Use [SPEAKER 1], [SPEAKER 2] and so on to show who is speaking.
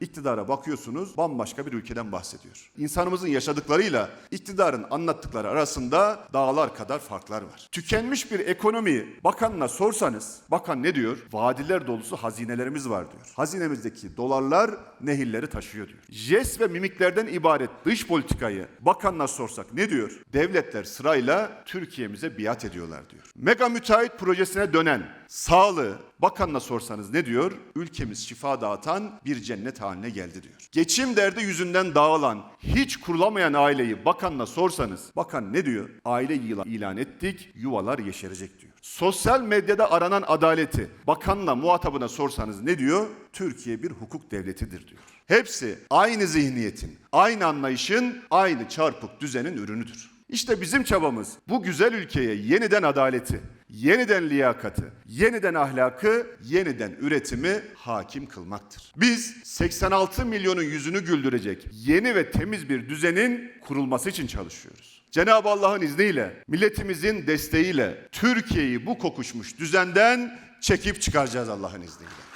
[SPEAKER 1] İktidara bakıyorsunuz bambaşka bir ülkeden bahsediyor. İnsanımızın yaşadıklarıyla iktidarın anlattıkları arasında dağlar kadar farklar var. Tükenmiş bir ekonomi bakanına sorsanız bakan ne diyor? Vadiler dolusu hazinelerimiz var diyor. Hazinemizdeki dolarlar nehirleri taşıyor diyor. Jest ve mimiklerden ibaret dış politikayı bakanına sorsak ne diyor? Devletler sırayla Türkiye'mize biat ediyorlar diyor. Mega müteahhit projesine dönen sağlığı bakanına sorsanız ne diyor? Ülkemiz şifa dağıtan bir cennet haline geldi diyor. Geçim derdi yüzünden dağılan, hiç kurulamayan aileyi bakanına sorsanız bakan ne diyor? Aile ilan ettik, yuvalar yeşerecek diyor. Sosyal medyada aranan adaleti bakanla muhatabına sorsanız ne diyor? Türkiye bir hukuk devletidir diyor. Hepsi aynı zihniyetin, aynı anlayışın, aynı çarpık düzenin ürünüdür. İşte bizim çabamız bu güzel ülkeye yeniden adaleti, yeniden liyakatı, yeniden ahlakı, yeniden üretimi hakim kılmaktır. Biz 86 milyonun yüzünü güldürecek yeni ve temiz bir düzenin kurulması için çalışıyoruz. Cenab-ı Allah'ın izniyle, milletimizin desteğiyle Türkiye'yi bu kokuşmuş düzenden çekip çıkaracağız Allah'ın izniyle.